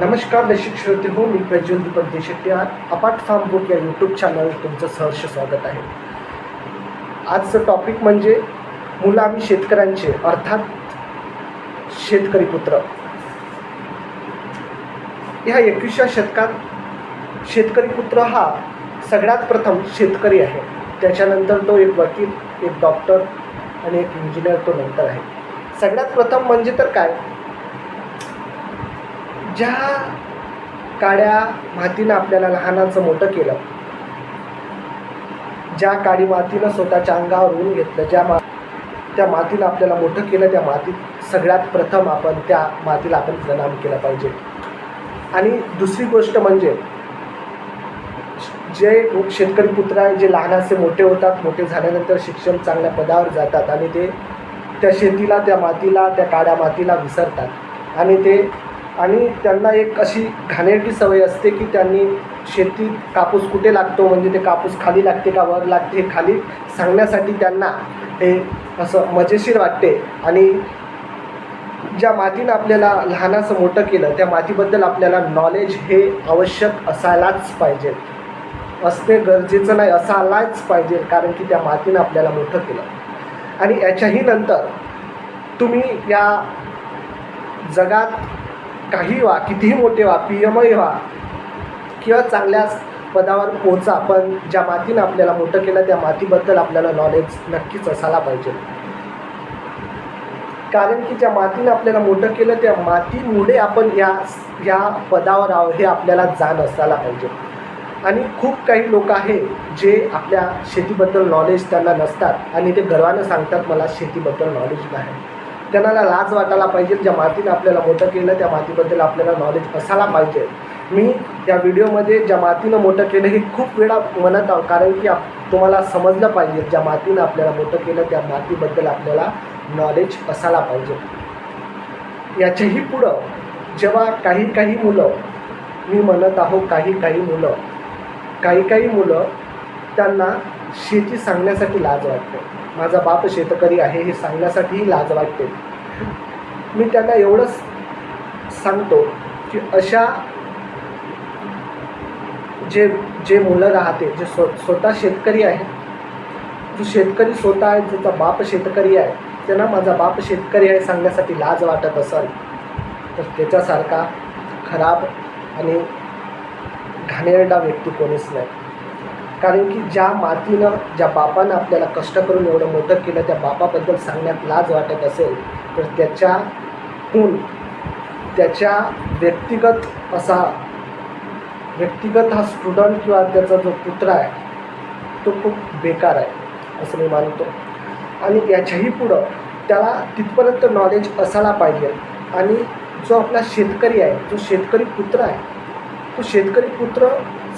नमस्कार दर्शक श्रोते हो मी Prajwal Deepak Deshetti apart farm book या यूट्यूब चॅनलवर तुमचं सहर्ष स्वागत आहे. आजचं टॉपिक म्हणजे मुलं आम्ही शेतकऱ्यांचे अर्थात शेतकरी पुत्र. ह्या एकवीसव्या शतकात शेतकरी पुत्र हा सगळ्यात प्रथम शेतकरी आहे. त्याच्यानंतर तो एक वकील एक डॉक्टर आणि एक इंजिनियर तो नंतर आहे. सगळ्यात प्रथम म्हणजे तर काय? ज्या काड्या मातीनं आपल्याला लहानाचं मोठं केलं ज्या काडी मातीनं स्वतःच्या अंगावर ऊन घेतलं ज्या मा त्या मातीनं आपल्याला मोठं केलं त्या मातीत सगळ्यात प्रथम आपण त्या मातीला आपण प्रणाम केला पाहिजे. आणि दुसरी गोष्ट म्हणजे जे शेतकरी पुत्र आहे जे लहानाचे मोठे होतात मोठे झाल्यानंतर शिक्षण चांगल्या पदावर जातात आणि ते त्या शेतीला त्या मातीला त्या काड्या मातीला विसरतात. आणि ते आणि त्यांना एक अशी घाणेरडी सवय असते की त्यांनी शेतीत कापूस कुठे लागतो म्हणजे ते कापूस खाली लागते का वर लागते हे खाली सांगण्यासाठी त्यांना हे असं मजेशीर वाटते. आणि ज्या मातीनं आपल्याला लहानाचं मोठं केलं त्या मातीबद्दल आपल्याला नॉलेज हे आवश्यक असायलाच पाहिजे. असणे गरजेचं नाही असायलाच पाहिजे कारण की त्या मातीनं आपल्याला मोठं केलं. आणि याच्याही नंतर तुम्ही या जगात काही व्हा कितीही मोठे व्हा पी एम व्हा किंवा चांगल्या पदावर पोचा पण ज्या मातीनं आपल्याला मोठं केलं त्या मातीबद्दल आपल्याला नॉलेज नक्कीच असायला पाहिजे. कारण की ज्या मातीनं आपल्याला मोठं केलं त्या मातीमुळे आपण या या पदावर आहो हे आपल्याला जाण असायला पाहिजे. आणि खूप काही लोक आहे जे आपल्या शेतीबद्दल नॉलेज त्यांना नसतात आणि ते गर्वानं सांगतात मला शेतीबद्दल नॉलेज नाही. त्यांना लाज वाटायला पाहिजे ज्या मातीनं आपल्याला मोठं केलं त्या मातीबद्दल आपल्याला नॉलेज असायला पाहिजे. मी या व्हिडिओमध्ये ज्या मातीनं मोठं केलं हे खूप वेळा म्हणत आहोत कारण की आप तुम्हाला समजलं पाहिजे ज्या मातीनं आपल्याला मोठं केलं त्या मातीबद्दल आपल्याला नॉलेज असायला पाहिजे. याच्याही पुढं जेव्हा काही काही मुलं मी म्हणत आहो काही काही मुलं काही काही मुलं त्यांना शेती सांगण्यासाठी लाज वाटते. माझा बाप शेतकरी आहे हे सांगण्यासाठीही लाज वाटते. मी त्यांना एवढंच सांगतो की अशा जे जे मुलं राहते जे स्व स्वतः शेतकरी आहे जो शेतकरी स्वतः आहे ज्याचा बाप शेतकरी आहे त्यांना माझा बाप शेतकरी आहे सांगण्यासाठी लाज वाटत असेल तर त्याच्यासारखा खराब आणि घाणेरडा व्यक्ती कोणीच नाही. कारण की ज्या मातीनं ज्या बापानं आपल्याला कष्ट करून एवढं मोठं केलं त्या बापाबद्दल सांगण्यात लाज वाटत असेल तर त्याच्याहून त्याच्या व्यक्तिगत असा व्यक्तिगत हा स्टुडंट किंवा त्याचा जो पुत्र आहे तो खूप बेकार आहे असं मी मानतो. आणि याच्याही पुढं त्याला तिथपर्यंत नॉलेज असायला पाहिजे. आणि जो आपला शेतकरी आहे जो शेतकरी पुत्र आहे तो शेतकरी पुत्र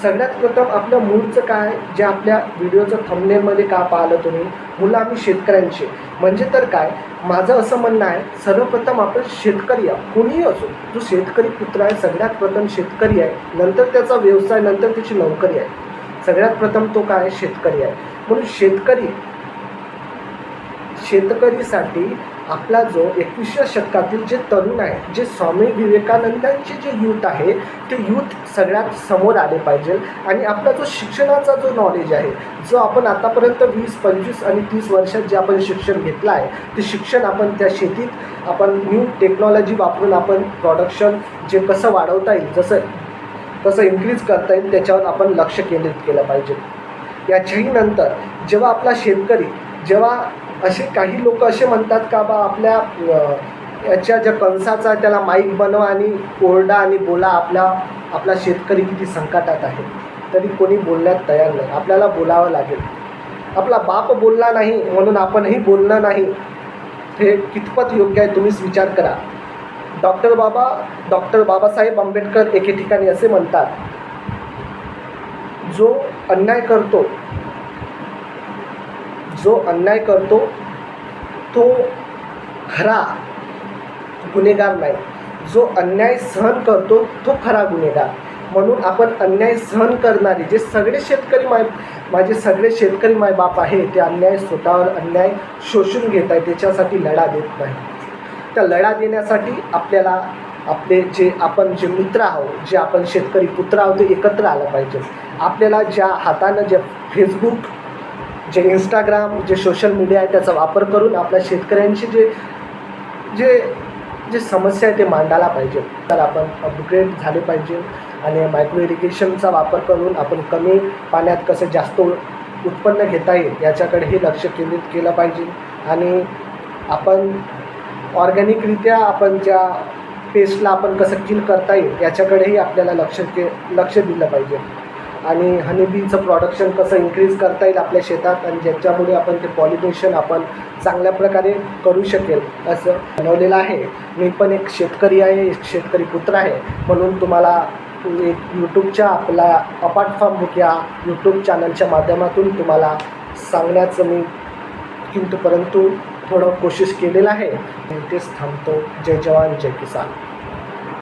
सगळ्यात प्रथम आपलं मूळचं काय? जे आपल्या व्हिडिओचं थंबनेलमध्ये का पाहिलं तुम्ही? मुलं आम्ही शेतकऱ्यांचे म्हणजे तर काय? माझं असं म्हणणं आहे सर्वप्रथम आपण शेतकरी आहे कोणीही असो जो शेतकरी पुत्र आहे सगळ्यात प्रथम शेतकरी आहे. नंतर त्याचा व्यवसाय नंतर त्याची नोकरी आहे. सगळ्यात प्रथम तो काय? शेतकरी आहे. म्हणून शेतकरी शेतकरीसाठी आपला जो एकवीसव्या शतकातील जे तरुण आहे जे स्वामी विवेकानंदांचे जे यूथ आहे ते यूथ सगळ्यात समोर आले पाहिजे. आणि आपला जो शिक्षणाचा जो नॉलेज आहे जो आपण आतापर्यंत वीस पंचवीस आणि तीस वर्षात जे आपण शिक्षण घेतलं आहे ते शिक्षण आपण त्या शेतीत आपण न्यू टेक्नॉलॉजी वापरून आपण प्रॉडक्शन जे कसं वाढवता येईल जसं कसं इन्क्रीज करता येईल त्याच्यावर आपण लक्ष केंद्रित केलं पाहिजे. याच्याही नंतर जेव्हा आपला शेतकरी जेव्हा असे काही लोक असे म्हणतात का बा आपल्या याच्या ज्या कणसाचा त्याला माईक बनवा आणि ओरडा आणि बोला आपला आपला शेतकरी किती संकटात आहे. तरी कोणी बोलण्यात तयार नाही. आपल्याला बोलावं लागेल. आपला बाप बोलला नाही म्हणून आपणही बोलणं नाही. हे कितपत योग्य आहे तुम्हीच विचार करा. डॉक्टर बाबा डॉक्टर बाबासाहेब आंबेडकर एके ठिकाणी असे म्हणतात जो अन्याय करतो जो अन्याय करतो तो खरा गुन्हेगार नाही. जो अन्याय सहन करतो तो खरा गुन्हेगार. म्हणून आपण अन्याय सहन करणारे जे सगळे शेतकरी माय माझे सगळे शेतकरी मायबाप आहे ते अन्याय स्वतःवर अन्याय शोषून घेत आहे त्याच्यासाठी लढा देत नाही. त्या लढा देण्यासाठी आपल्याला आपले जे आपण जे मित्र आहोत जे आपण शेतकरी पुत्र आहोत ते एकत्र आलं पाहिजे. आपल्याला ज्या हातानं ज्या फेसबुक जे इंस्टाग्राम जे सोशल मीडिया आहे त्याचा वापर करून आपल्या शेतकऱ्यांची जे जे जे समस्या आहे ते मांडायला पाहिजे. तर आपण अपग्रेड झाले पाहिजे. आणि मायक्रो इरिगेशनचा वापर करून आपण कमी पाण्यात कसं जास्त उत्पन्न घेता येईल याच्याकडेही लक्ष केंद्रित केलं पाहिजे. आणि आपण ऑर्गॅनिकरित्या आपण ज्या पेस्टला आपण कसं किल करता येईल याच्याकडेही आपल्याला लक्ष के लक्ष दिलं पाहिजे. आणि हनीबीचं प्रॉडक्शन कसं इन्क्रीज करता येईल आपल्या शेतात आणि ज्याच्यामुळे आपण ते पॉलिनेशन आपण चांगल्या प्रकारे करू शकेल असं बनवलेलं आहे. मी पण एक शेतकरी आहे एक शेतकरी पुत्र आहे. म्हणून तुम्हाला एक यूट्यूबच्या आपला अपार्ट फार्म बुक या यूट्यूब चॅनलच्या माध्यमातून तुम्हाला सांगण्याचं मी किंतु परंतु थोडं कोशिश केलेलं आहे. तेच थांबतो. जय जवान जय किसान.